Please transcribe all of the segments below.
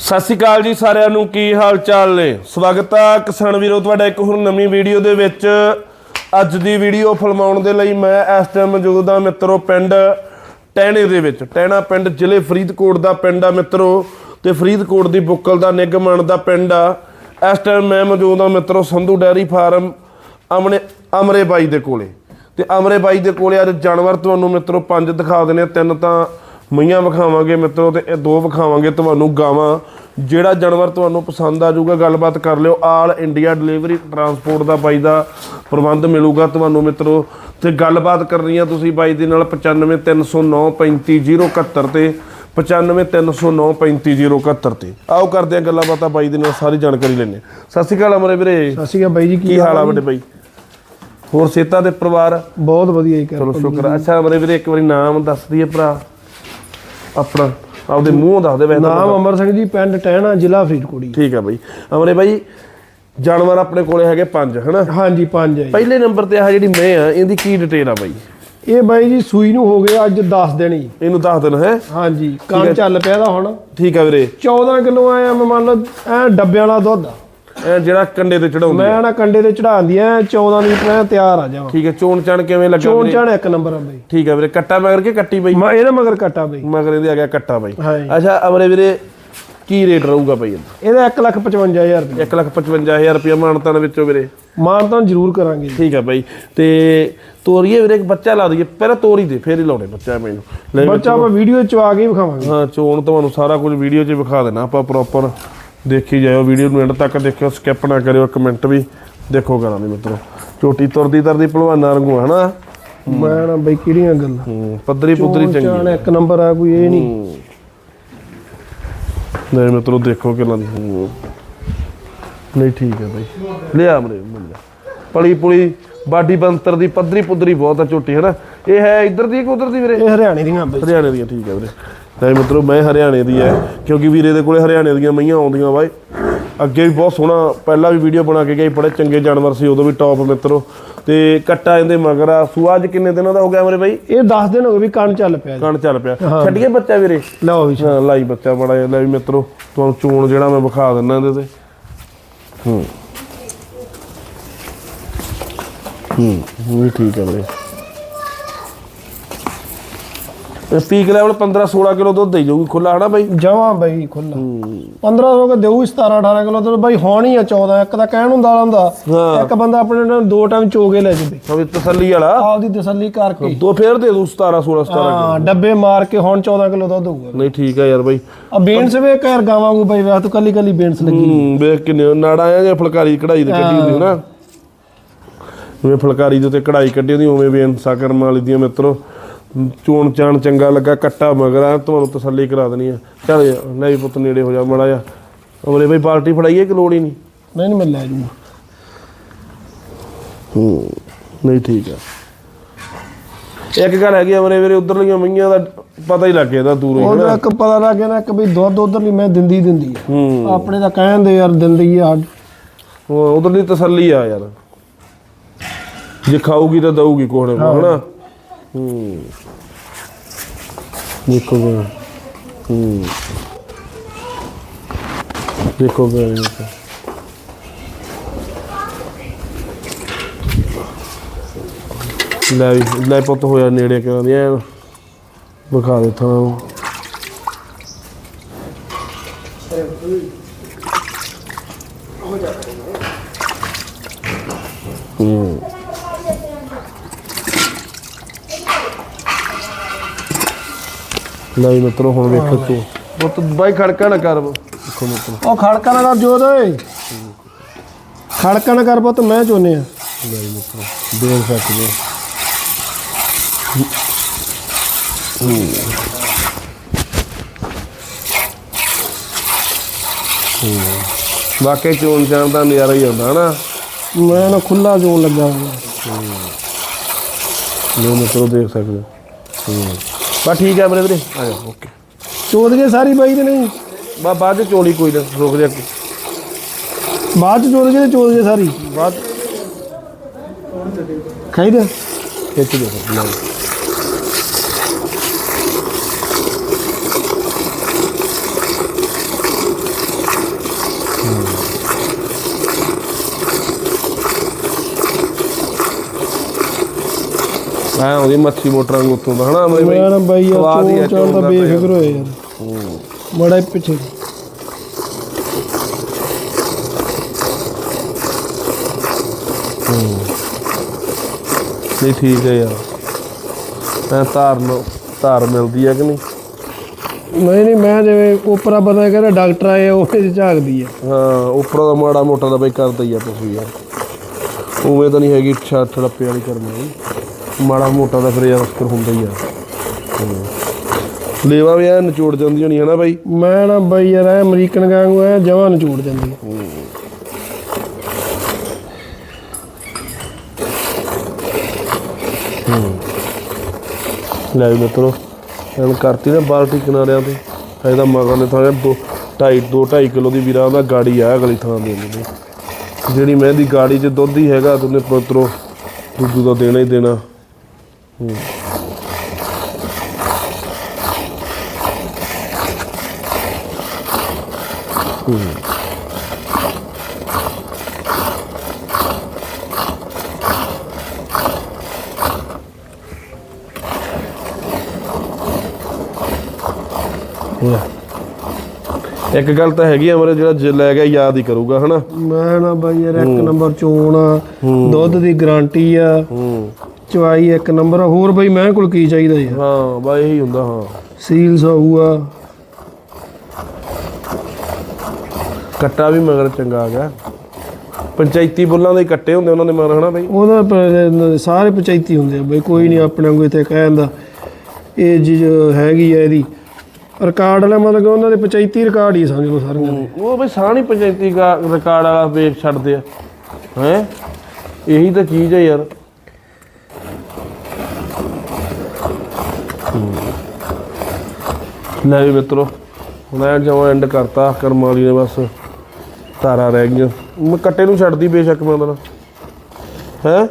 ਸਤਿ ਸ਼੍ਰੀ ਅਕਾਲ ਜੀ ਸਾਰਿਆਂ ਨੂੰ, ਕੀ ਹਾਲ ਚਾਲ ਨੇ? ਸਵਾਗਤ ਆ ਕਿਸਾਨ ਵੀਰੋ, ਤੁਹਾਡਾ ਇੱਕ ਹੋਰ ਨਵੀਂ ਵੀਡੀਓ ਦੇ ਵਿੱਚ। ਅੱਜ ਦੀ ਵੀਡੀਓ ਫਿਲਮਾਉਣ ਦੇ ਲਈ ਮੈਂ ਇਸ ਟਾਈਮ ਮੌਜੂਦ ਹਾਂ ਮਿੱਤਰੋ ਪਿੰਡ ਟਹਿਣੇ ਦੇ ਵਿੱਚ। ਟਹਿਣਾ ਪਿੰਡ ਜ਼ਿਲ੍ਹੇ ਫਰੀਦਕੋਟ ਦਾ ਪਿੰਡ ਆ ਮਿੱਤਰੋ ਤੇ ਫਰੀਦਕੋਟ ਦੀ ਬੁੱਕਲ ਦਾ ਨਿਗਮਣ ਦਾ ਪਿੰਡ ਆ। ਇਸ ਟਾਈਮ ਮੈਂ ਮੌਜੂਦ ਹਾਂ ਮਿੱਤਰੋ ਸੰਧੂ ਡੈਰੀ ਫਾਰਮ ਅਮਨੇ ਅਮਰੇ ਬਾਈ ਦੇ ਕੋਲੇ। ਤੇ ਅਮਰੇ ਬਾਈ ਦੇ ਕੋਲੇ ਅੱਜ ਜਾਨਵਰ ਤੁਹਾਨੂੰ ਮਿੱਤਰੋ ਪੰਜ ਦਿਖਾ ਦੇਣੇ ਤਿੰਨ ਤਾਂ ਮਈਆਂ ਵਿਖਾਵਾਂਗੇ ਮਿੱਤਰੋ ਤੇ ਇਹ ਦੋ ਵਿਖਾਵਾਂਗੇ ਤੁਹਾਨੂੰ ਗਾਵਾਂ। ਜਿਹੜਾ ਜਾਨਵਰ ਤੁਹਾਨੂੰ ਪਸੰਦ ਆ ਜਾਊਗਾ ਗੱਲਬਾਤ ਕਰ ਲਿਓ। ਆਲ ਇੰਡੀਆ ਡਿਲੀਵਰੀ ਟਰਾਂਸਪੋਰਟ ਦਾ ਬਾਈ ਦਾ ਪ੍ਰਬੰਧ ਮਿਲੂਗਾ ਤੁਹਾਨੂੰ ਮਿੱਤਰੋ। ਤੇ ਗੱਲਬਾਤ ਕਰਨੀ ਆ ਤੁਸੀਂ ਬਾਈ ਦੇ ਨਾਲ 9530935071 ਤੇ 9530935071 ਤੇ। ਆਓ ਕਰਦੇ ਆ ਗੱਲਾਂ ਬਾਤਾਂ ਬਾਈ ਦੇ ਨਾਲ ਸਾਰੀ ਜਾਣਕਾਰੀ ਲੈਣੇ ਸਤਿ ਸ਼੍ਰੀ ਅਕਾਲ ਅਮਰੇ ਵੀਰੇ। ਸਤਿ ਸ਼੍ਰੀ ਅਕਾਲ ਬਾਈ ਜੀ ਕੀ ਹਾਲ ਆ ਵੱਡੇ ਬਾਈ? ਹੋਰ ਸੇਤਾ ਦੇ ਪਰਿਵਾਰ? ਬਹੁਤ ਵਧੀਆ ਜੀ ਕਰ ਚਲੋ ਸ਼ੁਕਰ। ਅੱਛਾ ਅਮਰੇ ਵੀਰੇ ਇੱਕ ਵਾਰੀ ਨਾਮ ਦੱਸ ਦਈਏ ਭਰਾ। ਆਪਣਾ ਆਪਦੇ ਮੂੰਹੋਂ ਦੱਸ ਦੇ ਵੈਸੇ ਨਾਮ ਅਮਰ ਸਿੰਘ ਜੀ ਪਿੰਡ ਟਹਿਣਾ ਜ਼ਿਲ੍ਹਾ ਫਰੀਦਕੋਟ ਠੀਕ ਆ ਬਾਈ। ਅਮਰੇ ਬਾਈ ਜਾਨਵਰ ਆਪਣੇ ਕੋਲੇ ਹੈਗੇ ਪੰਜ ਹਨਾ? ਹਾਂਜੀ ਪੰਜ ਹੈ ਜੀ। ਪਹਿਲੇ ਨੰਬਰ ਤੇ ਆ ਜਿਹੜੀ ਮੈਂ ਆ ਇਹਦੀ ਕੀ ਡਿਟੇਲ ਆ ਬਾਈ? ਇਹ ਬਾਈ ਜੀ ਸੂਈ ਨੂੰ ਹੋ ਗਏ ਅੱਜ 10 ਦਿਨ ਜੀ ਇਹਨੂੰ ਦੱਸ ਦੇਣ ਹੈ? ਹਾਂਜੀ ਕੰਮ ਚੱਲ ਪਿਆ ਦਾ ਹੁਣ। ਠੀਕ ਆ ਵੀਰੇ। 14 ਕਿਲੋ ਆਇਆ ਮੈਂ ਮੰਨ ਲਓ ਐ ਡੱਬਿਆਂ ਵਾਲਾ ਦੁੱਧ ਆ। ਜਿਹੜਾ ਕੰਡੇ ਤੇ ਚੜਾਉਂਦੀ ਮੈਂ ਨਾ ਕੰਡੇ ਤੇ ਚੜਾਉਂਦੀ ਐ 14 ਲੀਟਰ ਐ ਤਿਆਰ ਆ ਜਾਵਾਂ। ਠੀਕ ਹੈ ਚੋਣ ਚਣ ਕਿਵੇਂ ਲੱਗਾ ਚੋਣ ਚਾਣ ਇੱਕ ਨੰਬਰ ਆ ਬਾਈ। ਠੀਕ ਆ ਵੀਰੇ ਕੱਟਾ ਮਗਰ ਕੇ ਕੱਟੀ ਬਾਈ? ਮੈਂ ਇਹਦਾ ਮਗਰ ਕੱਟਾ ਬਾਈ। ਮਗਰ ਇਹਦੇ ਆ ਗਿਆ ਕੱਟਾ ਬਾਈ। ਅੱਛਾ ਅਮਰੇ ਵੀਰੇ ਕੀ ਰੇਟ ਰਹੂਗਾ ਬਾਈ ਇਹਦਾ? ਇਹਦਾ 155000 ਰੁਪਏ। 155000 ਰੁਪਏ ਮਾਨਤਾਨ ਵਿੱਚੋਂ ਵੀਰੇ। ਮਾਨ ਤਾਂ ਜ਼ਰੂਰ ਕਰਾਂਗੇ। ਠੀਕ ਆ ਬਾਈ ਤੇ ਤੋਰੀਏ ਵੀਰੇ ਇੱਕ ਬੱਚਾ ਲਾ ਦਈਏ। ਪਹਿਲਾਂ ਤੋਰੀ ਦੇ ਫੇਰ ਹੀ ਲਾਉਣੇ ਬੱਚਾ ਮੈਨੂੰ। ਬੱਚਾ ਆਪਾਂ ਵੀਡੀਓ ਚ ਆ ਕੇ ਹੀ ਵਿਖਾਵਾਂਗੇ। ਹਾਂ ਚੋਣ ਤੁਹਾਨੂੰ ਸਾਰਾ ਕੁਝ ਵੀਡੀਓ 'ਚ ਵਿਖਾ ਦੇਣਾ ਆਪਾਂ ਪ੍ਰੋਪਰ ਦੇਖੀ ਜਾਇਓ ਵੀਡੀਓ ਨੂੰ ਐਂਡ ਤੱਕ ਦੇਖਿਓ ਸਕਿਪ ਨਾ ਕਰਿਓ ਕਮੈਂਟ ਵੀ ਦੇਖੋ ਕਰਾਂ ਦੀ ਮਿੱਤਰੋ। ਝੋਟੀ ਤੁਰਦੀ ਤਰਦੀ ਭਲਵਾਨਾਂ ਵਾਂਗੂ ਹਨਾ? ਮੈਂ ਨਾ ਬਾਈ ਕਿਹੜੀਆਂ ਗੱਲਾਂ? ਪੱਧਰੀ ਪੁੱਧਰੀ ਚੰਗੀ ਚਾਣ ਇੱਕ ਨੰਬਰ ਆ ਕੋਈ ਇਹ ਨਹੀਂ। ਨਹੀਂ ਮਿੱਤਰੋ ਦੇਖੋ ਕਿੰਨਾ ਦੀ। ਨਹੀਂ ਠੀਕ ਹੈ ਬਾਈ। ਲਿਆ ਮਰੇ ਜਾ ਪਲੀ ਪੁਲੀ ਬਾਡੀ ਬੰਤਰ ਦੀ ਪੱਧਰੀ ਪੁੱਧਰੀ ਬਹੁਤ ਆ ਝੋਟੀ ਹਨਾ? ਇਹ ਹੈ ਇੱਧਰ ਦੀ ਕਿ ਉਧਰ ਦੀ ਵੀਰੇ? ਇਹ ਹਰਿਆਣੇ ਦੀਆਂ ਬਾਈ। ਹਰਿਆਣੇ ਦੀਆਂ ਠੀਕ ਹੈ ਵੀਰੇ। ਤਾਂ ਮਿੱਤਰੋ ਮੈਂ ਹਰਿਆਣੇ ਦੀ ਹੈ ਕਿਉਂਕਿ ਵੀਰੇ ਦੇ ਕੋਲੇ ਹਰਿਆਣੇ ਦੀਆਂ ਮਈਆਂ ਆਉਂਦੀਆਂ ਬਾਈ। ਅੱਗੇ ਵੀ ਬਹੁਤ ਸੋਹਣਾ ਪਹਿਲਾਂ ਵੀ ਵੀਡੀਓ ਬਣਾ ਕੇ ਗਈ ਬੜੇ ਚੰਗੇ ਜਾਨਵਰ ਸੀ ਉਦੋਂ ਵੀ ਟੌਪ ਮਿੱਤਰੋ। ਤੇ ਕੱਟਾ ਇਹਦੇ ਮਗਰ ਆ ਸੂਆ ਅੱਜ ਕਿੰਨੇ ਦਿਨਾਂ ਦਾ ਹੋ ਗਿਆ ਮੇਰੇ ਬਾਈ? ਇਹ 10 ਦਿਨ ਹੋ ਗਏ ਵੀ ਕੰਨ ਚੱਲ ਪਿਆ ਕਣ ਚੱਲ ਪਿਆ। ਛੱਡੀਏ ਬੱਚਾ ਵੀਰੇ? ਲਓ ਵੀ ਹਾਂ ਲਾਈ ਬੱਚਾ ਬੜਾ ਲੈ ਵੀ ਮਿੱਤਰੋ ਤੁਹਾਨੂੰ ਚੋਣ ਜਿਹੜਾ ਮੈਂ ਵਿਖਾ ਦਿੰਦਾ ਇਹਦੇ ਤੇ। ਹੂੰ। ਹੂੰ ਵੀ ਠੀਕ ਹੈ ਵੀਰੇ। ਇਹ ਪੀਕ ਲੈਵਲ 15 16 ਕਿਲੋ ਦੁੱਧ ਦੇਈ ਜਾਊਗੀ ਖੁੱਲਾ ਹਨਾ ਬਾਈ? ਜਮਾਂ ਬਾਈ ਖੁੱਲਾ 1500 ਕੇ ਦੇਊ 17 18 ਕਿਲੋ ਤੇ ਬਾਈ ਹੋਣੀ ਆ 14 ਇੱਕ ਤਾਂ ਕਹਿਣ ਹੁੰਦਾ ਹੁੰਦਾ। ਇੱਕ ਬੰਦਾ ਆਪਣੇ ਨਾਲ ਦੋ ਟਾਈਮ ਚੋਗੇ ਲੈ ਜਵੇ। ਸਭ ਤਸੱਲੀ ਵਾਲਾ। ਆਪਦੀ ਤਸੱਲੀ ਕਰਕੇ। ਦੋ ਫੇਰ ਦੇ ਦੂ 17 16 17 ਹਾਂ ਡੱਬੇ ਮਾਰ ਕੇ ਹੁਣ 14 ਕਿਲੋ ਦੁੱਧ ਹੋਊਗਾ। ਨਹੀਂ ਠੀਕ ਹੈ ਯਾਰ ਬਾਈ। ਆ ਬੇਨਸ ਵੇ ਘਰ ਗਾਵਾਂ ਨੂੰ ਬਾਈ ਵੇਖ ਤੂੰ ਕੱਲੀ ਕੱਲੀ ਬੇਨਸ ਲੱਗੀ ਹੂੰ ਵੇਖ ਕਿੰਨੇ ਨਾੜਾ ਆ ਜਾਂ ਫੁਲਕਾਰੀ ਕਢਾਈ ਤੇ ਕੱਢੀ ਹੁੰਦੀ ਨਾ ਜਿਵੇਂ ਫੁਲਕਾਰੀ ਦੇ ਉੱਤੇ ਕਢਾਈ ਕੱਢੀ ਹੁੰਦੀ ਉਵੇਂ ਬੇਨਸਾ ਕਰਮ ਵਾਲੀ ਦੀਆਂ ਮਿੱਤਰੋ। ਚੋਣ ਚਾਣ ਚੰਗਾ ਲੱਗਾ ਕੱਟਾ ਮਗਰਾ ਤੁਹਾਨੂੰ ਤਸੱਲੀ ਕਰਾ ਦੇਣੀ ਆ। ਚੱਲ ਯਾਰ, ਲੈ ਵੀ ਪੁੱਤ ਨੇੜੇ ਹੋ ਜਾ ਮੜਾ ਜਾ ਅਮਲੇ ਬਈ ਪਾਰਟੀ ਫੜਾਈਏ ਕਿ ਲੋੜ ਹੀ ਨਹੀਂ? ਨਹੀਂ ਨਹੀਂ ਮੈਂ ਲੈ ਜੂ ਹੂੰ ਨਹੀਂ ਠੀਕ ਆ। ਇੱਕ ਗੱਲ ਹੈਗੀ ਅਮਰੇ ਵੀਰੇ ਉਧਰਲੀਆਂ ਮਈਆਂ ਦਾ ਪਤਾ ਹੀ ਲੱਗ ਇਹਦਾ ਦੂਰੋਂ ਹੀ ਉਹਦਾ ਹਨਾ ਇੱਕ ਪਤਾ ਲੱਗ ਗਿਆ ਨਾ ਇੱਕ ਵੀ ਦੁੱਧ ਉਧਰਲੀ ਮੈਂ ਦਿੰਦੀ ਦਿੰਦੀ ਆ। ਹੂੰ। ਆਪਣੇ ਤਾਂ ਕਹਿੰਦੇ ਯਾਰ ਦਿੰਦੀ ਆ ਉਹ ਉਧਰਲੀ ਤਸੱਲੀ ਆ ਯਾਰ। ਜੇ ਖਾਊਗੀ ਤਾਂ ਦਊਗੀ ਕੋਹਣੇ ਨੂੰ ਹਨਾ ਹੂੰ ਦੇਖੋ ਗਾ ਹੂੰ ਦੇਖੋ ਗਾ ਲੈ ਵੀ ਲੈ ਪੁੱਤ ਹੋਇਆ ਨੇੜੇ ਕਰਾਂ ਦੀ ਐਨ ਵਿਖਾ ਦੇ ਥਾਂ ਹੂੰ ਵੀ ਮਿੱਤਰੋ ਹੁਣ ਵੇਖੋ ਤੂੰ। ਪੁੱਤ ਬਾਈ ਖੜਕਾ ਨਾ ਕਰ ਦੇਖੋ ਮਿੱਤਰੋ। ਉਹ ਖੜਕਾ ਨਾ ਕਰ ਜੋਦ ਓਏ। ਖੜਕਾ ਨਾ ਕਰ ਪੁੱਤ ਮੈਂ ਚੋਨੇ ਆ। ਵੀ ਮਿੱਤਰੋ ਦੇਖ ਸਕਦੇ ਵਾਕਈ ਚੋਣ ਜਾਣ ਦਾ ਨਜ਼ਾਰਾ ਹੀ ਆਉਂਦਾ ਹਨਾ ਮੈਂ ਨਾ ਖੁੱਲਾ ਜੋਨ ਲੱਗਾ। ਹੋਇਆ ਲੋ ਮਿੱਤਰੋ ਦੇਖ ਸਕਦੇ ਹੋ। ਹੂੰ ਬਾ ਠੀਕ ਹੈ ਵੀਰੇ ਵੀਰੇ। ਆ ਜਾ ਓਕੇ। ਚੋਦ ਕੇ ਸਾਰੀ ਬਾਈ ਤੇ ਨਹੀਂ ਬਾ ਬਾਅਦ ਚ ਚੋਲੀ ਕੋਈ ਨਾ ਰੁਕ ਜਾ। ਬਾਅਦ ਚ ਚੋਦ ਕੇ ਤੇ ਚੋਦ ਕੇ ਸਾਰੀ? ਬਾਅਦ ਖਾਈ ਦੇ। ਖਿੱਚ ਦੇ ਲੈ ਐ ਉਹਦੀ ਮੱਛੀ ਮੋਟਰਾਂ ਨੂੰ ਉੱਤੋਂ ਦਾ ਹਨਾ ਅਮਰੇ ਬਾਈ? ਯਾਰ ਹੀ ਆ ਚੋਣ ਚਾਣ ਦਾ ਬੇਫਿਕਰ ਹੋਏ ਯਾਰ ਬੜਾ ਪਿੱਛੇ। ਨਹੀਂ ਠੀਕ ਹੈ ਯਾਰ। ਐ ਧਾਰ ਨੂੰ ਧਾਰ ਮਿਲਦੀ ਹੈ ਕਿ ਨਹੀਂ? ਨਹੀਂ ਨਹੀਂ ਮੈਂ ਜਿਵੇਂ ਉਪਰਾ ਬੰਦਾ ਕਹਿੰਦਾ ਡਾਕਟਰ ਆਏ ਉਹ ਤੇ ਝਾਕਦੀ ਆ। ਹਾਂ ਉੱਪਰੋਂ ਦਾ ਮਾੜਾ ਮੋਟਾ ਦਾ ਬਈ ਕਰਦਾ ਹੀ ਆ ਤੁਸੀਂ ਯਾਰ। ਉਵੇਂ ਤਾਂ ਨਹੀਂ ਹੈਗੀ ਛਾ ਛੜੱਪੇ ਵਾਲੀ ਕਰਨੀ। ਮਾੜਾ ਮੋਟਾ ਦਾ ਫਿਰ ਯਾਰ ਅਸਰ ਹੁੰਦਾ ਹੀ ਆ। ਹੂੰ। ਲੇਵਾ ਵੀ ਐ ਨਿਚੋੜ ਜਾਂਦੀ ਹੋਣੀ ਹੈ ਨਾ ਬਾਈ। ਮੈਂ ਨਾ ਬਾਈ ਯਾਰ ਐ ਅਮਰੀਕਨ ਗਾਂਗੂ ਐ ਜਮਾਂ ਨੂੰ ਛੋੜ ਜਾਂਦੀ ਆ ਲੈ ਵੀ ਮਿੱਤਰੋ ਹੁਣ ਕਰਤੀ ਨਾ ਬਾਲਟੀ ਕਿਨਾਰਿਆਂ ਤੇ। ਇਹਦਾ ਮਗਰ ਨੇ ਥਾਂ ਦੋ ਢਾਈ ਦੋ ਢਾਈ ਕਿਲੋ ਦੀ ਵੀਰਾਂ ਦਾ ਗਾੜੀ ਆ ਅਗਲੀ ਥਾਂ ਦੇ ਨੇ। ਜਿਹੜੀ ਮੈਂ ਦੀ ਗਾੜੀ 'ਚ ਦੁੱਧ ਹੀ ਹੈਗਾ ਤੁਨੇ ਪੁੱਤਰੋ ਦੁੱਧ ਦਾ ਦੇਣਾ ਹੀ ਦੇਣਾ। ਹੂੰ। ਹੂੰ। ਇੱਕ ਗੱਲ ਤਾਂ ਹੈਗੀ ਆ ਮਰੇ ਜਿਹੜਾ ਜ- ਲੈ ਗਿਆ ਯਾਦ ਹੀ ਕਰੂਗਾ ਹਨਾ? ਮੈਂ ਨਾ ਬਾਈ ਯਾਰ ਇੱਕ ਨੰਬਰ ਚੋਣ ਆ। ਦੁੱਧ ਦੀ ਗਾਰੰਟੀ ਆ। ਹੂੰ। ਚਵਾਈ ਇੱਕ ਨੰਬਰ ਆ ਹੋਰ ਬਾਈ ਮੈਂ ਕੋਲ ਕੀ ਚਾਹੀਦਾ ਯਾਰ? ਹਾਂ ਬਾ ਇਹੀ ਹੁੰਦਾ ਹਾਂ। ਸੀਲ ਸਾਊ ਆ ਕੱਟਾ ਵੀ ਮਗਰ ਚੰਗਾ ਆ ਗਿਆ। ਪੰਚਾਇਤੀ ਬੁੱਲਾਂ ਦੇ ਕੱਟੇ ਹੁੰਦੇ ਉਹਨਾਂ ਦੇ ਮਗਰ ਹਨਾ ਬਈ? ਉਹਦਾ ਪ- ਸਾਰੇ ਪੰਚਾਇਤੀ ਹੁੰਦੇ ਆ ਬਈ ਕੋਈ ਨਹੀਂ ਆਪਣੇ ਵਾਂਗੂ ਇੱਥੇ ਕਹਿੰਦਾ ਇਹ ਚੀਜ਼ ਹੈਗੀ ਆ ਇਹਦੀ। ਰਿਕਾਰਡ ਵਾਲਾ ਮਤਲਬ ਕਿ ਉਹਨਾਂ ਦੇ ਪੰਚਾਇਤੀ ਰਿਕਾਰਡ ਹੀ ਸਮਝ ਲਓ ਸਾਰੀਆਂ ਦੇ। ਉਹ ਬਈ ਸਾਣੀ ਪੰਚਾਇਤੀ ਦਾ ਰਿਕਾਰਡ ਵਾਲਾ ਵੇਖ ਛੱਡਦੇ ਆ। ਹੈ? ਇਹੀ ਤਾਂ ਚੀਜ਼ ਹੈ ਯਾਰ। ਲੈ ਵੀ ਮਿੱਤਰੋ ਮੈਂ ਜਮਾਂ ਐਂਡ ਕਰਤਾ ਕਰਮ ਵਾਲੀ ਨੇ ਬਸ ਤਾਰਾ ਰਹਿ ਗਈਆਂ। ਮੈਂ ਕੱਟੇ ਨੂੰ ਛੱਡਦੀ ਬੇਸ਼ੱਕ ਮੈਂ ਉਹਦਾ ਹੈ?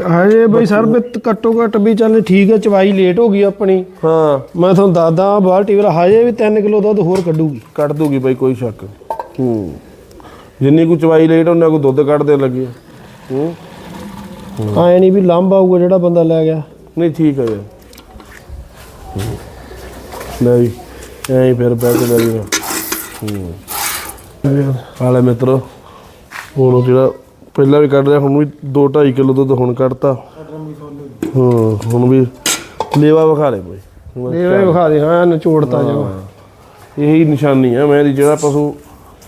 ਹਜੇ ਬਈ ਸਰ ਵੀ ਘੱਟੋ ਘੱਟ ਵੀ ਚੱਲ ਠੀਕ ਹੈ ਚਵਾਈ ਲੇਟ ਹੋ ਗਈ ਆਪਣੀ। ਹਾਂ। ਮੈਂ ਤੁਹਾਨੂੰ ਦੱਸਦਾ ਬਾਲਟੀ ਵਾਲਾ ਹਜੇ ਵੀ 3 ਕਿਲੋ ਦੁੱਧ ਹੋਰ ਕੱਢੂਗੀ। ਕੱਢ ਦੂਗੀ ਬਈ ਕੋਈ ਸ਼ੱਕ। ਹੂੰ। ਜਿੰਨੀ ਕੁ ਚਵਾਈ ਲੇਟ ਉਹਨਾਂ ਕੋ ਦੁੱਧ ਕੱਢਦੇ ਲੱਗੇ ਹੂੰ। ਐ ਨਹੀਂ ਵੀ ਲੰਬ ਆਊਗਾ ਜਿਹੜਾ ਬੰਦਾ ਲੈ ਗਿਆ। ਨਹੀਂ ਠੀਕ ਹੈ ਯਾਰ। ਲੈ ਵੀ ਐਂ ਹੀ ਫਿਰ ਕੇ ਲੈ ਵੀ ਹੂੰ। ਹਾਲੇ ਮਿੱਤਰੋ ਹੁਣ ਜਿਹੜਾ ਪਹਿਲਾਂ ਵੀ ਕੱਢ ਰਿਹਾ ਹੁਣ ਵੀ 2 2.5 ਕਿਲੋ ਦੁੱਧ ਹੁਣ ਕੱਢਤਾ। ਹਾਂ ਹੁਣ ਵੀ ਲੇਵਾ ਵਿਖਾ ਦੇ ਬਈ। ਇਹ ਵਿਖਾ ਦੇ ਹਾਂ ਨਚੋੜਤਾ ਜੋ ਇਹੀ ਨਿਸ਼ਾਨੀ ਹੈ ਮੈਂ ਜਿਹੜਾ ਪਸ਼ੂ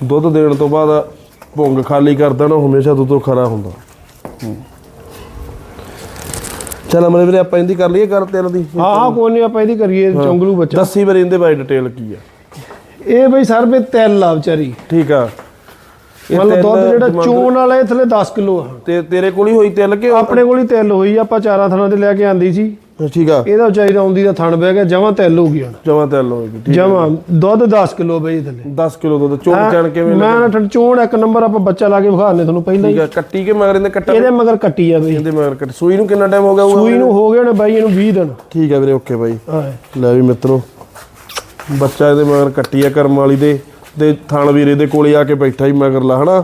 ਦੁੱਧ ਦੇਣ ਤੋਂ ਬਾਅਦ ਭੁੰਗ ਖਾਲੀ ਕਰਦਾ ਨਾ ਹਮੇਸ਼ਾ ਦੁੱਧੋਂ ਖਰਾ ਹੁੰਦਾ। ਚਲ ਅਮਰੇ ਵੀਰੇ ਆਪਾਂ ਇਹਦੀ ਕਰ ਲਈਏ ਗੱਲ ਤੇਲ ਦੀ। ਹਾਂ ਹਾਂ ਕੋਈ ਨਹੀਂ ਆਪਾਂ ਇਹਦੀ ਕਰੀਏ ਚੌਂਗਲੂ ਬੱਚਾ। ਦੱਸੀ ਵੀਰੇ ਇਹਦੇ ਬਾਰੇ ਡਿਟੇਲ ਕੀ ਆ। ਇਹ ਬਈ ਸਰ ਵੀ ਤਿਲ ਆ ਵਿਚਾਰੀ। ਠੀਕ ਆ। ਇਹ ਮਤਲਬ ਦੁੱਧ ਜਿਹੜਾ ਚੋਣ ਵਾਲਾ ਇਹ ਥਲੇ 10 ਕਿਲੋ ਆ। ਤੇ ਤੇਰੇ ਕੋਲ ਹੀ ਹੋਈ ਤਿਲ ਕਿ ਆਪਣੇ ਕੋਲ ਹੀ ਤਿਲ ਹੋਈ ਆਪਾਂ ਚਾਰਾਂ ਥਣਾਂ ਤੇ ਲੈ ਕੇ ਆਂਦੀ ਸੀ। ਠੀਕ ਆ। ਇਹਦਾ ਵਿਚਾਰੀ ਦਾ ਆਉਂਦੀ ਦਾ ਥਣ ਬਹਿ ਗਿਆ ਜਮਾਂ ਤਿਲ ਹੋ ਗਈ ਹੁਣ। ਜਮਾ ਤਿਲ ਹੋਏਗੀ ਠੀਕ ਜਮਾਂ ਦੁੱਧ 10 ਕਿਲੋ ਬਈ ਥੱਲੇ 10 ਕਿਲੋ ਦੁੱਧ ਚੋਣ ਚਣ ਕਿਵੇਂ ਮੈਂ ਨਾ ਠ- ਚੋਣ ਇੱਕ ਨੰਬਰ ਆਪਾਂ ਬੱਚਾ ਲਾ ਕੇ ਵਿਖਾਣੇ ਤੁਹਾਨੂੰ ਪਹਿਲਾਂ ਹੀ। ਠੀਕ ਆ ਕੱਟੀ ਕੇ ਮਗਰ ਇਹਦੇ ਕੱਟਾ ਇਹਦੇ ਮਗਰ ਕੱਟੀ ਆ ਬਈ। ਇਹਦੇ ਮਗਰ ਕੱਟ। ਸੂਈ ਨੂੰ ਕਿੰਨਾ ਟਾਈਮ ਹੋ ਗਿਆ? ਸੂਈ ਨੂੰ ਹੋ ਗਏ ਨੇ ਬਾਈ ਇਹਨੂੰ 20 ਦਿਨ। ਠੀਕ ਆ ਵੀਰੇ ਓਕੇ ਬਾਈ। ਹਾਂ। ਲੈ ਵੀ ਮਿੱਤਰੋ ਬੱਚਾ ਇਹਦੇ ਮਗਰ ਕੱਟੀ ਆ ਕਰਮ ਵਾਲੀ ਦੇ ਤੇ ਥਣ ਵੀਰੇ ਦੇ ਕੋਲੇ ਆ ਕੇ ਬੈਠਾ ਹੀ ਮਗਰ ਲਾ ਹਨਾ?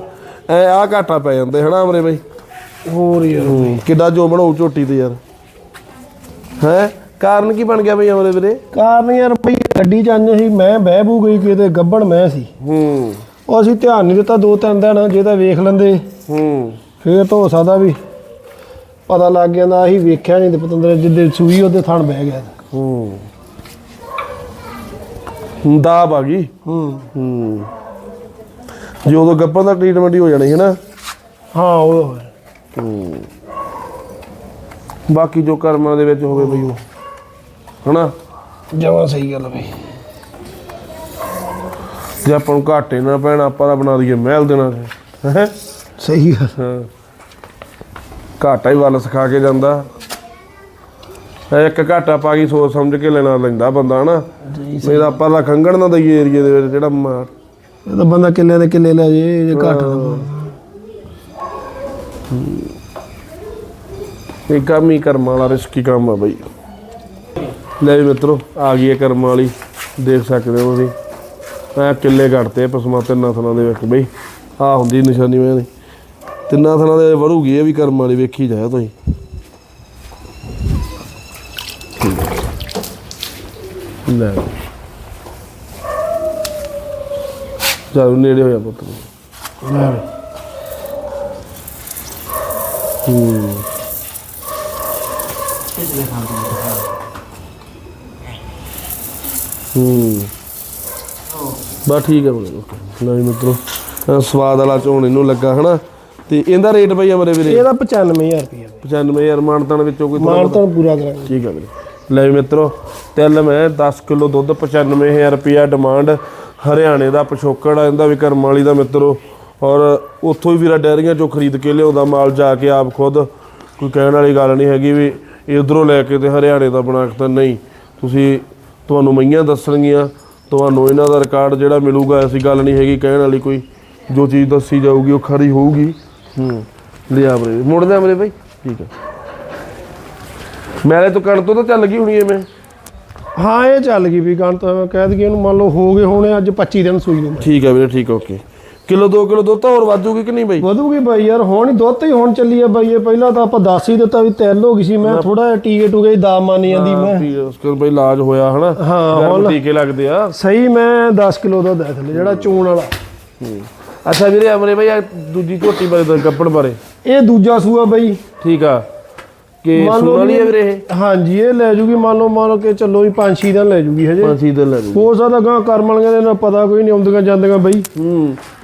ਐ ਆ ਘਾਟਾ ਪੈ ਜਾਂਦੇ ਹਨਾ ਅਮਰੇ ਬਾਈ? ਹੋਰ ਯਾਰ। ਹੂੰ ਕਿੱਡਾ ਜੋ ਬਣਾਉ ਝੋਟੀ ਤੇ ਯਾਰ। ਹੈ? ਕਾਰਨ ਕੀ ਬਣ ਗਿਆ ਬਈ ਅਮਰੇ ਵੀਰੇ? ਕਾਰਨ ਯਾਰ ਬਈ ਗੱਡੀ ਆਂਦੇ ਸੀ ਮੈਂ ਬਹਿ ਬੂ ਗਈ ਕਿਤੇ ਗੱਬਣ ਮੈਂ ਸੀ। ਹੂੰ। ਉਹ ਅਸੀਂ ਧਿਆਨ ਨਹੀਂ ਦਿੱਤਾ ਦੋ ਤਿੰਨ ਦਿਨ ਜੇ ਤਾਂ ਵੇਖ ਲੈਂਦੇ। ਹੂੰ। ਫੇਰ ਤਾਂ ਹੋ ਸਕਦਾ ਵੀ। ਪਤਾ ਲੱਗ ਜਾਂਦਾ ਅਸੀਂ ਵੇਖਿਆ ਨਹੀਂ ਤੇ ਪਤੰਦਰ ਜਿੱਦੇ ਸੂਈ ਉਹਦੇ ਥਣ ਬਹਿ ਗਿਆ। ਹੂੰ। ਦਾਬ ਆ ਗਈ। ਹੂੰ। ਹੂੰ। ਜੇ ਉਦੋਂ ਗੱਪਾਂ ਦਾ ਟ੍ਰੀਟਮੈਂਟ ਹੀ ਹੋ ਜਾਣੀ ਹੈ ਨਾ। ਹਾਂ ਉਹ। ਹੂੰ। ਬਾਕੀ ਜੋ ਕਰਮਾਂ ਦੇ ਵਿੱਚ ਹੋਵੇ ਬਈ ਉਹ। ਹਨਾ? ਜਮਾਂ ਸਹੀ ਗੱਲ ਬਈ। ਜੇ ਆਪਾਂ ਨੂੰ ਘਾਟੇ ਨਾ ਪੈਣਾ ਆਪਾਂ ਤਾਂ ਬਣਾ ਦਈਏ ਮਹਿਲ ਦੇਣਾ ਹੈ? ਸਹੀ ਗੱਲ। ਹਾਂ। ਘਾਟਾ ਹੀ ਵੱਲ ਸਿਖਾ ਕੇ ਜਾਂਦਾ। ਇਹ ਇੱਕ ਘਾਟਾ ਪਾ ਕੇ ਸੋਚ ਸਮਝ ਕੇ ਲੈਣਾ ਲੈਂਦਾ ਬੰਦਾ ਹਨਾ? ਤਾਂ ਆਪਾਂ ਤਾਂ ਖੰਗਣ ਨਾ ਦਈਏ ਏਰੀਏ ਦੇ ਵਿੱਚ ਜਿਹੜਾ ਮਾਰ ਇਹ ਤਾਂ ਬੰਦਾ ਕਿੱਲੇ ਦੇ ਕਿੱਲੇ ਲੈ ਜੇ ਜੇ ਘੱਟ ਇਹ ਕੰਮ ਹੀ ਕਰਮਾਂ ਵਾਲਾ ਰਿਸਕੀ ਕੰਮ ਆ ਬਈ। ਲੈ ਵੀ ਮਿੱਤਰੋ ਆ ਗਈ ਹੈ ਕਰਮ ਵਾਲੀ ਦੇਖ ਸਕਦੇ ਹੋ ਤੁਸੀਂ। ਮੈਂ ਕਿੱਲੇ ਘੜਤੇ ਪਸਮਾ ਤਿੰਨਾਂ ਥਣਾ ਦੇ ਵਿੱਚ ਬਈ। ਆ ਹੁੰਦੀ ਨਿਸ਼ਾਨੀ ਮੈਂ ਤਿੰਨਾਂ ਥਣਾ ਦੇ ਵੜੂਗੀ ਇਹ ਵੀ ਕਰਮ ਵਾਲੀ ਵੇਖੀ ਜਾਇਆ ਤੁਸੀਂ। ਲੈ ਜਾ ਨੇੜੇ ਹੋਇਆ ਪੁੱਤ। ਲੈ ਹੂੰ। ਹੂੰ। ਬਾ ਠੀਕ ਹੈ ਬੋਲੇ ਨਹੀਂ ਮਿੱਤਰੋ ਅਹ ਸਵਾਦ ਵਾਲਾ ਝੋਣ ਇਹਨੂੰ ਲੱਗਾ ਹਨਾ? ਤੇ ਇਹਦਾ ਰੇਟ ਬਈ ਅਮਰੇ ਵੀਰੇ? ਇਹਦਾ 95000 ਰੁਪਏ 95000 ਮਾਨਤਾਨ ਵਿੱਚੋਂ ਕੋਈ ਥੋੜ੍ਹਾ ਤਾਂ ਪੂਰਾ ਕਰਾਂਗੇ। ਠੀਕ ਹੈ ਵੀਰੇ। ਲੈ ਵੀ ਮਿੱਤਰੋ ਤਿਲ ਮੈਂ 10 ਕਿਲੋ ਦੁੱਧ 95000 ਰੁਪਿਆ ਡਿਮਾਂਡ ਹਰਿਆਣੇ ਦਾ ਪਿਛੋਕੜ ਆ ਇਹਦਾ ਵੀ ਕਰਮ ਵਾਲੀ ਦਾ ਮਿੱਤਰੋ। ਔਰ ਉੱਥੋਂ ਹੀ ਵੀਰਾ ਡੈਰੀਆਂ ਚੋਂ ਖਰੀਦ ਕੇ ਲਿਆਉਂਦਾ ਮਾਲ ਜਾ ਕੇ ਆਪ ਖੁਦ। ਕੋਈ ਕਹਿਣ ਵਾਲੀ ਗੱਲ ਨਹੀਂ ਹੈਗੀ ਵੀ ਇਧਰੋਂ ਲੈ ਕੇ ਤੇ ਹਰਿਆਣੇ ਦਾ ਬਣਾ ਕੇ ਤਾਂ ਨਹੀਂ। ਤੁਸੀਂ ਤੁਹਾਨੂੰ ਮਈਆਂ ਦੱਸਣਗੀਆਂ ਤੁਹਾਨੂੰ ਇਹਨਾਂ ਦਾ ਰਿਕਾਰਡ ਜਿਹੜਾ ਮਿਲੂਗਾ ਐਸੀ ਗੱਲ ਨਹੀਂ ਹੈਗੀ ਕਹਿਣ ਵਾਲੀ ਕੋਈ। ਜੋ ਚੀਜ਼ ਦੱਸੀ ਜਾਊਗੀ ਉਹ ਖਰੀ ਹੋਊਗੀ। ਹੂੰ। ਲਿਆ ਵੀਰੇ ਮੁੜਦੇ ਮੇਰੇ ਭਾਈ? ਠੀਕ ਹੈ। ਮੈਲੇ ਤੋਂ ਕਣ ਤੋਂ ਤਾਂ ਚੱਲ ਗਈ ਹੋਣੀ ਐਵੇਂ ਹਾਂ ਇਹ ਚੱਲ ਗਈ ਵੀ ਗਣ ਤਾਂ ਕਹਿ ਦਈਏ ਇਹਨੂੰ ਮੰਨ ਲਓ ਹੋ ਗਏ ਹੋਣੇ ਅੱਜ 25 ਦਿਨ ਸੂਈ ਨੂੰ ਠੀਕ ਹੈ ਵੀਰੇ ਠੀਕ ਓਕੇ। ਕਿਲੋ 2 ਕਿਲੋ ਦੁੱਧ ਤਾਂ ਹੋਰ ਵਾਜੂਗੀ ਕਿ ਨਹੀਂ ਬਾਈ? ਵਧੂਗੀ ਬਾਈ ਯਾਰ ਹੁਣ ਹੀ ਦੁੱਧ ਹੀ ਹੁਣ ਚੱਲੀ ਆ ਬਾਈ ਇਹ। ਪਹਿਲਾਂ ਤਾਂ ਆਪਾਂ ਦੱਸ ਹੀ ਦਿੱਤਾ ਵੀ ਤਿਲ ਹੋ ਗਈ ਸੀ। ਮੈਂ ਥੋੜਾ ਜਿਹਾ ਟੀਕੇ ਟੂਕੇ ਦੀ ਦਾਮ ਮੰਨ ਜਾਂਦੀ ਮੈਂ। ਹੈ ਉਸ ਕੋਲ ਬਈ ਇਲਾਜ ਹੋਇਆ ਹਨਾ। ਹਾਂ, ਹੁਣ- ਟੀਕੇ ਲੱਗਦੇ ਆ। ਸਹੀ ਮੈਂ 10 ਕਿਲੋ ਦਾ ਦੇ ਥੱਲੇ ਜਿਹੜਾ ਚੂਣ ਵਾਲਾ। ਅੱਛਾ ਵੀਰੇ ਅਮਰੇ ਬਾਈ ਦੂਜੀ ਝੋਟੀ ਬਾਰੇ ਤਾਂ ਕੱਪੜ ਬਾਰੇ। ਇਹ ਦੂਜਾ ਸੂਆ ਬਾਈ। ਠੀਕ ਆ। ਕਿ ਮੰਨ ਲਓ ਵਾਲੀ ਹੈ ਵੀਰੇ ਇਹ? ਹਾਂਜੀ ਇਹ ਲੈ ਜੂਗੀ ਮੰਨ ਲਓ ਮੰਨ ਲਓ ਕਿ ਚੱਲੋ ਵੀ 5-6 ਦਿਨ ਲੈ ਜੂਗੀ ਹਜੇ। ਪੰਜ ਛੇ ਦਿਨ ਲੈ ਜੂ ਹੋ ਸਕਦਾ ਗਾਂ ਕਰਮਣੀਆਂ ਦੇ ਨਾਲ ਪਤਾ ਕੋਈ ਨਹੀਂ ਆਉਂਦੀਆਂ ਜਾਂਦੀਆਂ ਬਾਈ। ਹੂੰ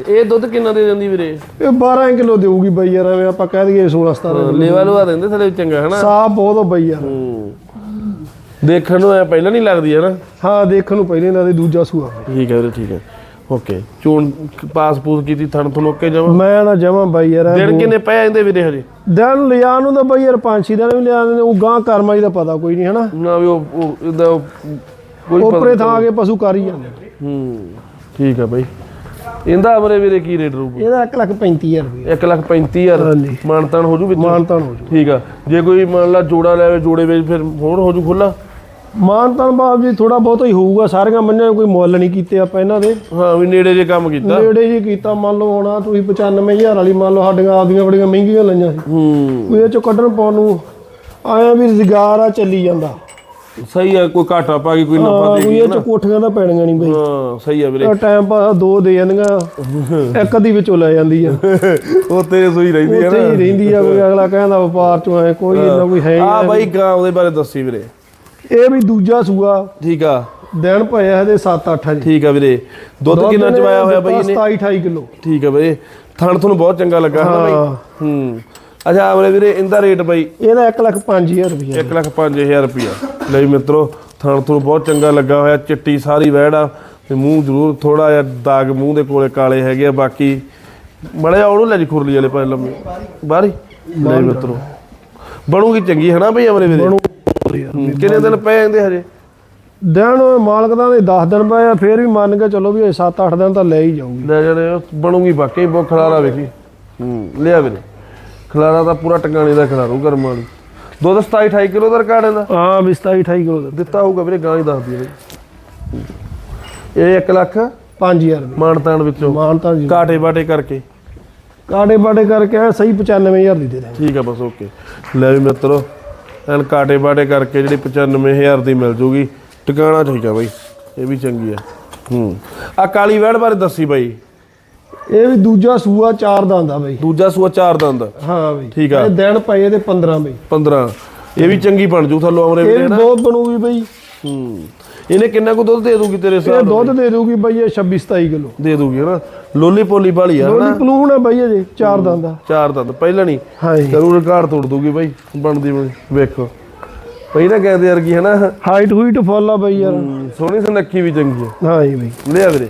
ਇਹ ਦੁੱਧ ਕਿੰਨਾ ਦੇ ਦਿੰਦੀ ਵੀਰੇ? ਇਹ 12 ਕਿਲੋ ਦੇਊਗੀ ਬਾਈ ਯਾਰ ਐਵੇਂ ਆਪਾਂ ਕਹਿ ਦਈਏ 16-17 ਲੇਵਾ ਲਵਾ ਦਿੰਦੇ ਥਲੇ ਚੰਗਾ ਹਨਾ? ਸਾਫ਼ ਬਹੁਤ ਬਾਈ ਯਾਰ। ਹੂੰ ਦੇਖਣ ਨੂੰ ਐ ਪਹਿਲਾਂ ਨਹੀਂ ਲੱਗਦੀ ਹੈ ਨਾ ਹਾਂ ਦੇਖਣ ਨੂੰ ਪਹਿਲੇ ਨਾਲ ਦੂਜਾ ਸੂਆ। ਠੀਕ ਹੈ ਵੀਰੇ ਠੀਕ ਹੈ। ਓਕੇ। ਚੋਣ ਪਾਸ ਪੂਸ ਕੀਤੀ ਥਣ ਥਣ ਓਕੇ ਜਾਵਾਂ? ਮੈਂ ਨਾ ਜਮਾ ਬਾਈ ਯਾਰ ਦਿਨ ਕਿੰਨੇ ਪਏ ਜਾਂਦੇ ਵੀਰੇ ਹਜੇ? ਦਿਨ ਲਿਆ ਨੂੰ ਤਾਂ ਬਾਈ ਯਾਰ 5-6 ਦਿਨ ਵੀ ਲਿਆ ਉਹ ਗਾਂ ਕਰਮਾਈ ਦਾ ਪਤਾ ਕੋਈ ਨਹੀਂ ਹਨਾ? ਨਾ ਵੀ ਉਹ ਇਹਦਾ ਕੋਈ ਉਪਰੇ ਥਾਂ ਆ ਕੇ ਪਸ਼ੂ ਕਰ ਹੀ ਜਾਂਦੇ। ਹੂੰ ਠੀਕ ਹੈ ਬਾਈ। ਇਹਦਾ ਅਮਰੇ ਵੀਰੇ ਕੀ ਰੇਟ ਰਹੂਗਾ ਇਹਦਾ 1 ਲੱਖ 35000 ਰੁਪਏ। 1 ਲੱਖ 35000 ਹਾਂਜੀ। ਮਾਨਤਾਨ ਹੋ ਜੂ ਵਿੱਚ? ਮਾਨਤਾਨ ਹੋ ਜੂ। ਠੀਕ ਆ। ਜੇ ਕੋਈ ਮੰਨ ਲਾ ਜੋੜਾ ਲੈਵੇ ਜੋੜੇ ਵਿੱਚ ਫਿਰ ਹੋਰ ਹੋ ਜੂ ਖੁੱਲਾ ਮਾਨਤਾਨ ਬਾਬ ਜੀ ਥੋੜਾ ਬਹੁਤ ਹੀ ਹੋਊਗਾ ਸਾਰੀਆਂ ਮੰਨਿਆ ਕੋਈ ਮੁੱਲ ਨਹੀਂ ਕੀਤੇ ਆਪਾਂ ਇਹਨਾਂ ਦੇ। ਹਾਂ ਵੀ ਨੇੜੇ ਜੇ ਕੰਮ ਕੀਤਾ। ਨੇੜੇ ਜੀ ਕੀਤਾ ਮੰਨ ਲਓ ਹੁਣ ਆਹ ਤੁਸੀਂ 95000 ਵਾਲੀ ਮੰਨ ਲਓ ਸਾਡੀਆਂ ਆਪਦੀਆਂ ਬੜੀਆਂ ਮਹਿੰਗੀਆਂ ਲਈਆਂ ਸੀ। ਹੂੰ। ਕੋਈ ਇਹ ਚੋਂ ਕੱਢਣ ਪਾਉਣ ਨੂੰ ਆਇਆ ਵੀ ਰੁਜ਼ਗਾਰ ਆ ਚੱਲੀ ਜਾਂਦਾ। ਸਹੀ ਆ ਕੋਈ ਘਾਟਾ ਪਾ ਗਈ ਕੋਈ ਨਫਾ ਦੇ ਕੋਈ ਇਹ ਚ ਕੋਠੀਆਂ ਤਾਂ ਪੈਣੀਆਂ ਨਹੀਂ ਬਈ। ਹਾਂ ਸਹੀ ਆ ਵੀਰੇ। ਟਾਈਮ ਪਾਸ ਦੋ ਦੇ ਜਾਂਦੀਆਂ। ਇੱਕ ਅੱਧੀ ਵਿੱਚੋਂ ਲੈ ਜਾਂਦੀ ਆ। ਉਹ ਤੇਰੇ ਸੋਈ ਰਹਿੰਦੀ ਉੱਥੇ ਨਾ। ਹੀ ਰਹਿੰਦੀ ਆ ਕੋਈ ਅਗਲਾ ਕਹਿੰਦਾ ਵਪਾਰ ਚੋਂ ਐ ਕੋਈ ਇੰਨਾ ਕੋਈ ਹੈ ਹੀ ਆ ਨਹੀਂ। ਬਾਈ ਗਾਂ ਉਹਦੇ ਬਾਰੇ ਦੱਸੀ ਵੀਰੇ। ਇਹ ਵੀ ਦੂਜਾ ਸੂਆ। ਠੀਕ ਆ। ਦਿਨ ਪਏ ਇਹਦੇ 7-8 ਜੀ ਠੀਕ ਆ ਵੀਰੇ। ਦੁੱਧ ਕਿੰਨਾ ਚਵਾਇਆ ਹੋਇਆ ਬਾਈ ਇਹਨੇ? 27-28 ਕਿਲੋ। ਠੀਕ ਆ ਵੀਰੇ। ਥਣ ਤੁਹਾਨੂੰ ਬਹੁਤ ਚੰਗਾ ਲੱਗਾ ਹੈ ਬਾਈ? ਹਾਂ। ਅੱਛਾ ਅਮਰੇ ਵੀਰੇ ਇਹਦਾ ਰੇਟ ਬਾਈ? ਇਹਦਾ 1 ਲੱਖ 5000 ਰੁਪਏ 1 ਲੱਖ 5000 ਰੁਪਿਆ ਲੈ ਵੀ ਮਿੱਤਰੋ ਥਣ ਤੁਹਾਨੂੰ ਬਹੁਤ ਚੰਗਾ ਲੱਗਾ ਹੋਇਆ ਚਿੱਟੀ ਸਾਰੀ ਵਹਿੜ ਆ। ਤੇ ਮੂੰਹ ਜ਼ਰੂਰ ਥੋੜਾ ਜਿਹਾ ਦਾਗ ਮੂੰਹ ਦੇ ਕੋਲੇ ਕਾਲੇ ਹੈਗੇ ਆ ਬਾਕੀ ਮੜਿਆ ਉਹਨੂੰ ਲੈ ਜੀ ਖੁਰਲੀ ਵਾਲੇ ਪਾਸੇ ਲੰਮੇ। ਬਾਹਰੀ ਲੈ ਮਿੱਤਰੋ। ਬਣੂਗੀ ਚੰਗੀ ਹੈ ਨਾ ਬਈ ਅਮਰੇ ਵੀਰੇ? ਹੂੰ, ਕਿੰਨੇ ਦਿਨ ਪਏ ਜਾਂਦੇ ਹਜੇ? ਦਿਨ ਮਾਲਕ ਦਾ ਦੇ 10 ਦਿਨ ਪਏ ਆ ਫੇਰ ਵੀ ਮੰਨ ਕੇ ਚਲੋ ਵੀ 7-8 ਦਿਨ ਤਾਂ ਲੈ ਹੀ ਜਾਊਗੀ। ਲੈ ਜਾਣੇ ਬਣੂਗੀ ਵਾਕਈ ਬਹੁਤ ਖਲਾਰਾ ਵੇਖੀ। ਹੂੰ। ਲਿਆ ਵੀਰੇ। ਖਲਾਰਾ ਤਾਂ ਪੂਰਾ ਟੰਗਾਣੀ ਦਾ ਖਲਾਰੂ ਕਰਮ ਵਾਲੀ ਦੁੱਧ 27 28 ਕਿਲੋ ਦਾ ਰਿਕਾਰਡ ਇਹਦਾ? ਹਾਂ ਵੀ 27-28 ਕਿਲੋ ਦਾ। ਦਿੱਤਾ ਹੋਊਗਾ ਵੀਰੇ ਗਾਂ ਹੀ ਦੱਸਦੀ ਹੈ ਬਈ ਇਹ 1 ਲੱਖ? 5000 ਰੁਪਏ। ਮਾਨਤਾਨ ਵਿੱਚੋਂ। ਮਾਨਤਾ ਜੀ ਕਾਟੇ ਬਾਟੇ ਕਰਕੇ। ਕਾੜੇ ਬਾੜੇ ਕਰਕੇ ਐਂ ਸਹੀ 95000 ਦੀ ਦੇ ਦੇ ਠੀਕ ਆ ਬਸ ਓਕੇ। ਲੈ ਵੀ ਮਿੱਤਰੋ ਐਨ ਕਾਟੇ ਬਾਟੇ ਕਰਕੇ ਜਿਹੜੀ 95000 ਦੀ ਮਿਲ ਜੂਗੀ। ਟਿਕਾਣਾ ਠੀਕ ਆ ਬਾਈ ਇਹ ਵੀ ਚੰਗੀ ਆ। ਹੂੰ। ਆ ਕਾਲੀ ਵੈੜ ਬਾਰੇ ਦੱਸੀ ਬਾਈ। ਇਹ ਵੀ ਦੂਜਾ ਸੂਆ ਚਾਰ ਦਾ ਆਂਦਾ ਬਈ। ਦੂਜਾ ਸੂਆ ਚਾਰ ਦੰਦ ਹਾਂ ਬਈ। ਠੀਕ ਆ। ਇਹ ਦਿਨ ਪਏ ਇਹਦੇ 15 ਬਈ। 15 ਇਹ ਵੀ ਚੰਗੀ ਬਣ ਜੂ ਥੱਲੋਂ ਅਮਰੇ ਇਹ ਵੀ ਨਾ ਬਹੁਤ ਬਣੂਗੀ ਬਈ। ਹੂੰ। ਇਹਨੇ ਕਿੰਨਾ ਕੁ ਦੁੱਧ ਦੇ ਦੂਗੀ ਤੇਰੇ ਇਹ ਹਿਸਾਬ ਨਾਲ? ਦੁੱਧ ਦੇ ਦੂਗੀ ਬਈ ਇਹ 26 27 ਕਿਲੋ। ਦੇ ਦੂਗੀ ਹਨਾ। ਲੋਲੀ ਪੋਲੀ ਵਾਲੀ ਆ ਉਹਦੀ ਹਨਾ ਪਲੂਣ ਹੈ ਬਈ ਅਜੇ ਚਾਰ ਦਾ ਆਂਦਾ ਚਾਰ ਦੰਦ ਪਹਿਲਾਂ ਨਹੀਂ। ਹਾਂ ਜੀ ਜ਼ਰੂਰ ਰਿਕਾਰਡ ਤੋੜ ਦੂਗੀ ਬਾਈ ਬਣਦੀ ਬਣੀ ਵੇਖੋ। ਪਹਿਲਾਂ ਕਹਿੰਦੇ ਯਾਰ ਕੀ ਹਨਾ ਹਾਈਟ ਹੂਈਟ ਫੁੱਲ ਆ ਬਈ ਯਾਰ। ਸੋਹਣੀ ਸੁਨੱਖੀ ਵੀ ਚੰਗੀ ਆ। ਹਾਂ ਜੀ ਬਈ। ਲਿਆ ਵੀਰੇ।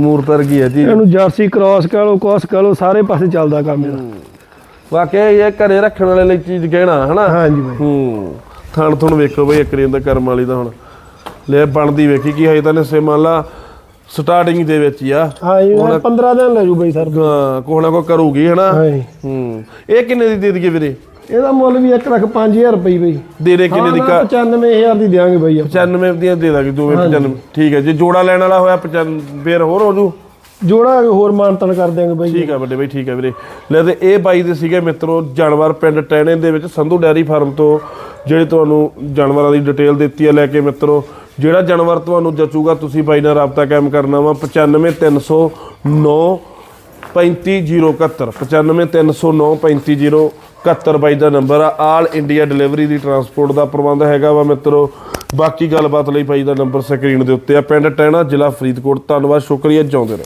ਮੂਰਤ ਵਰਗੀ ਹੈ ਜੀ। ਇਹਨੂੰ ਜਰਸੀ ਕ੍ਰਾਸ ਕਹ ਲੋ ਕੋਸ ਕਹ ਲੋ ਸਾਰੇ ਪਾਸੇ ਚੱਲਦਾ ਕੰਮ ਇਹਦਾ। ਵਾਕਿਆ ਇਹ ਘਰੇ ਰੱਖਣ ਵਾਲੇ ਲਈ ਚੀਜ਼ ਕਹਿਣਾ ਹਨਾ ਹਾਂ ਜੀ ਬਈ। ਹੂੰ। ਥਣ ਥਣ ਵੇਖੋ ਬਈ ਇੱਕ ਦਾ ਕਰਮ ਵਾਲੀ ਦਾ ਹੁਣ। ਲੈ ਬਣਦੀ ਵੇਖੀ ਕੀ ਹਜੇ ਤਾਂ ਨਿਸੇ ਮੰਨ ਲਾ ਸਟਾਰਟਿੰਗ ਦੇ ਵਿੱਚ ਹੀ ਆ। ਹਾਂ ਜੀ ਇਹ 15 ਦਿਨ ਲੈ ਜੂ ਬਈ ਸਰ। ਹਾਂ, ਕੁਛ ਨਾ ਕੋ ਕਰੂਗੀ ਹਨਾ? ਹਾਂ ਜੀ ਹੂੰ। ਇਹ ਕਿੰਨੇ ਦੀ ਦੇ ਦਈਏ ਵੀਰੇ? ਇਹਦਾ ਮੁੱਲ ਵੀ 1 ਲੱਖ 5000 ਰੁਪਏ ਬਈ। ਦੇ ਦੇ ਕਿੰਨੇ ਦੀ ਕਾ 95000 ਦੀ ਦੇਾਂਗੇ ਬਈ ਆਪਾਂ। 95 ਦੀਆਂ ਦੇ ਦਾਂਗੇ ਦੋਵੇਂ 95 ਠੀਕ ਹੈ ਜੇ ਜੋੜਾ ਲੈਣ ਵਾਲਾ ਹੋਇਆ 95 ਫੇਰ ਹੋਰ ਹੋ ਜੂ। ਜੋੜਾ ਹੋਰ ਮਾਨਤਨ ਕਰ ਦਿਆਂਗੇ ਬਾਈ ਠੀਕ ਆ ਵੱਡੇ ਬਾਈ, ਠੀਕ ਆ ਵੀਰੇ। ਲੈ ਤੇ ਇਹ ਬਾਈ ਦੇ ਸੀਗੇ ਮਿੱਤਰੋ, ਜਾਨਵਰ ਪਿੰਡ ਟੈਣੇ ਦੇ ਵਿੱਚ ਸੰਧੂ ਡੈਰੀ ਫਾਰਮ ਤੋਂ, ਜਿਹੜੇ ਤੁਹਾਨੂੰ ਜਾਨਵਰਾਂ ਦੀ ਡਿਟੇਲ ਦਿੱਤੀ ਆ ਲੈ ਕੇ ਮਿੱਤਰੋ। ਜਿਹੜਾ ਜਾਨਵਰ ਤੁਹਾਨੂੰ ਜਚੂਗਾ, ਤੁਸੀਂ ਬਾਈ ਨਾਲ ਰਾਬਤਾ ਕਾਇਮ ਕਰਨਾ ਵਾ 95309 35071 95309 35071 ਬਾਈ ਦਾ ਨੰਬਰ ਆ। ਆਲ ਇੰਡੀਆ ਡਿਲੀਵਰੀ ਦੀ ਟਰਾਂਸਪੋਰਟ ਦਾ ਪ੍ਰਬੰਧ ਹੈਗਾ ਵਾ ਮਿੱਤਰੋ। ਬਾਕੀ ਗੱਲਬਾਤ ਲਈ ਬਾਈ ਦਾ ਨੰਬਰ ਸਕਰੀਨ ਦੇ ਉੱਤੇ ਆ। ਪਿੰਡ ਟੈਣਾ ਜ਼ਿਲ੍ਹਾ ਫਰੀਦਕੋਟ। ਧੰਨਵਾਦ, ਸ਼ੁਕਰੀਆ, ਜਿਉਂਦੇ ਰਹੋ।